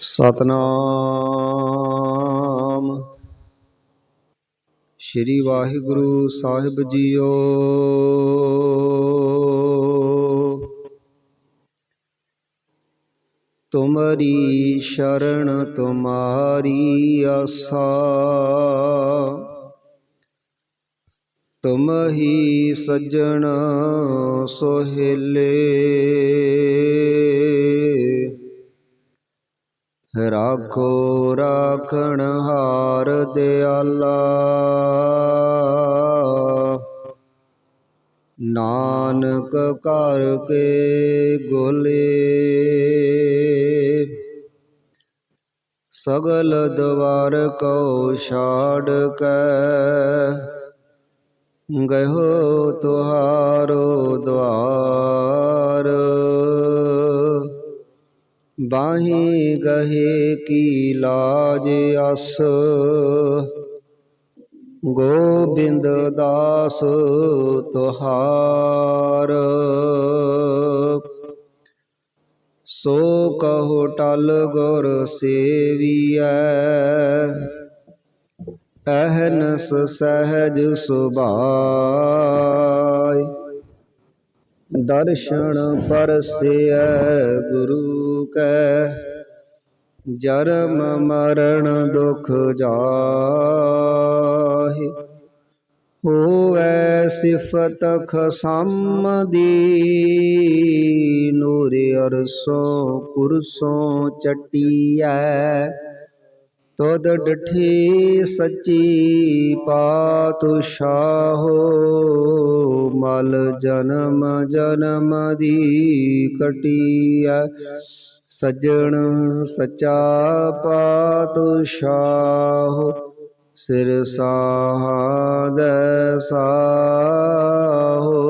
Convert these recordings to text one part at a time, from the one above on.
ਸਤਨਾਮ। ਸ੍ਰੀ ਵਾਹਿਗੁਰੂ ਸਾਹਿਬ ਜੀਓ। ਤੁਮਰੀ ਸ਼ਰਨ ਤੁਮਾਰੀ ਆਸਾ। ਤੁਮ ਹੀ ਸੱਜਣ ਸੋਹਿਲੇ। ਰਾਖੋ, ਰਾਖਣ ਹਾਰ ਦਿਆਲਾ। ਨਾਨਕ ਕਰ ਕੇ ਗੋਲੇ। ਸਗਲ ਦਵਾਰ ਕੋ ਛਾੜ ਕੇ। ਗਇਓ ਤੁਹਾਰੋ ਦਵਾਰ। ਬਾਹੀ ਗਹੇ ਕੀ ਲਾਜ ਅਸ? ਗੋਬਿੰਦ ਦਾਸ ਤੁਹਾਰ। ਸੋ ਕਹੋ ਟਲ ਗੁਰ ਸੇਵੀਐ। ਅਹਨਸ ਸਹਿਜ ਸੁਭਾਅ। ਦਰਸ਼ਨ ਪਰਸਿਐ ਗੁਰੂ ਕੈ। ਜਰਮ ਮਰਨ ਦੁਖ ਜਾਹਿ। ਹੋਵੈ ਸਿਫਤ ਖਸਮ ਦੀ ਨੂਰ ਅਰਸੋਂ ਕੁਰਸੋਂ ਚਟੀਐ। ਤੋਦ ਡਠੀ ਸੱਚੀ ਪਾਤਸ਼ਾਹੋ ਮਲ ਜਨਮ ਜਨਮ ਦੀ ਕਟਿਆ ਸੱਜਣ ਸਚਾ ਪਾਤਸ਼ਾਹ ਸਿਰ ਸਾਹਦ ਸਾਹੋ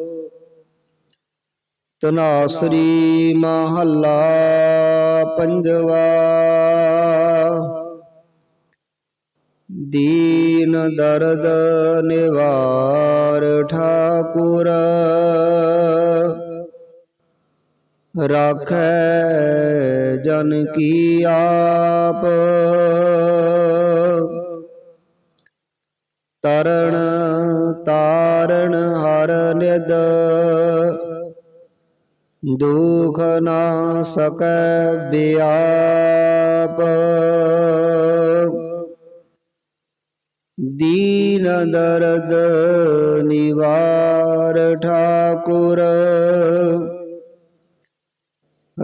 ਤਨਾਸਰੀ ਮਹੱਲਾ ਪੰਜਵਾ। ਦੀਨ ਦਰਦ ਨਿਵਾਰ ਠਾਕੁਰ। ਰਾਖੈ ਜਨ ਕੀ ਆਪ। ਤਰਣ ਤਾਰਣ ਹਰ ਨਿਦ। ਦੁਖ ਨਾ ਸਕੈ ਬਿਆਪ। ਦੀਨ ਦਰਦ ਨਿਵਾਰ ਠਾਕੁਰ।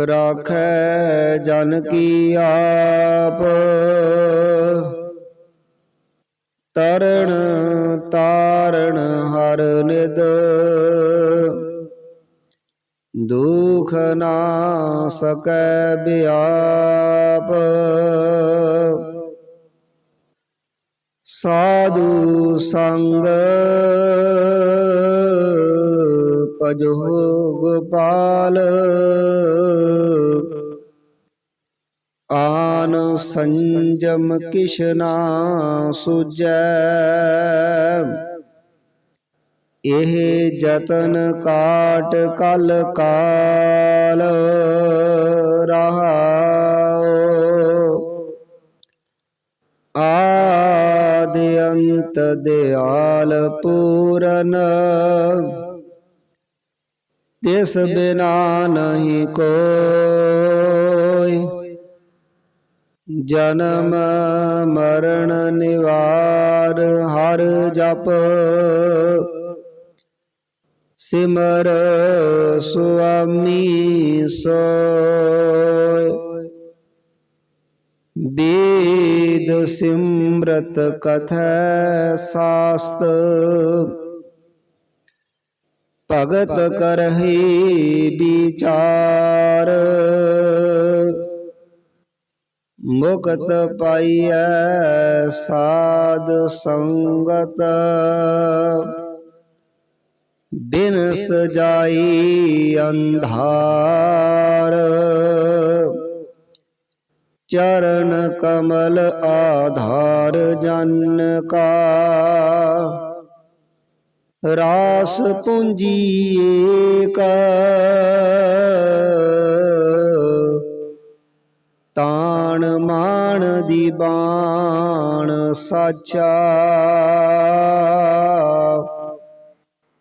ਰਾਖੈ ਜਨ ਕੀ ਆਪ। ਤਰਣ ਤਾਰਣ ਹਰ ਨਿਦ ਦੁਖ ਨਾ ਸਕੈ ਬਿਆਪ। ਸਾਧੂ ਸੰਗ ਭਜੋ ਗੋਪਾਲ ਆਨ ਸੰਜਮ ਕਿਸ਼ਨਾ ਸੁਜੈ ਇਹ ਜਤਨ ਕਾਟ ਕਲ ਕਾਲ ਰਹਾਓ ਆਦਿ ਅੰਤ ਦਿਆਲ ਪੂਰਨ। ਤਿਸ ਬਿਨਾ ਨਹੀਂ ਕੋਈ। ਜਨਮ ਮਰਨ ਨਿਵਾਰ ਹਰ ਜਪ। ਸਿਮਰ ਸੁਆਮੀ ਸੋਇ ਵੇਦ ਸਿਮਰਤ ਕਥੈ ਸਾਸਤ। ਭਗਤ ਕਰਹੀ ਵਿਚਾਰ। ਮੁਕਤ ਪਾਈਐ ਸਾਧ ਸੰਗਤ। ਬਿਨ ਸਜਾਈ ਅੰਧਾਰ। ਚਰਨ ਕਮਲ ਆਧਾਰ ਜਨ ਕਾ। ਰਾਸ ਪੂੰਜੀ ਏਕ। ਤਾਣ ਮਾਣ ਦੀ ਬਾਣ ਸਾਚਾ।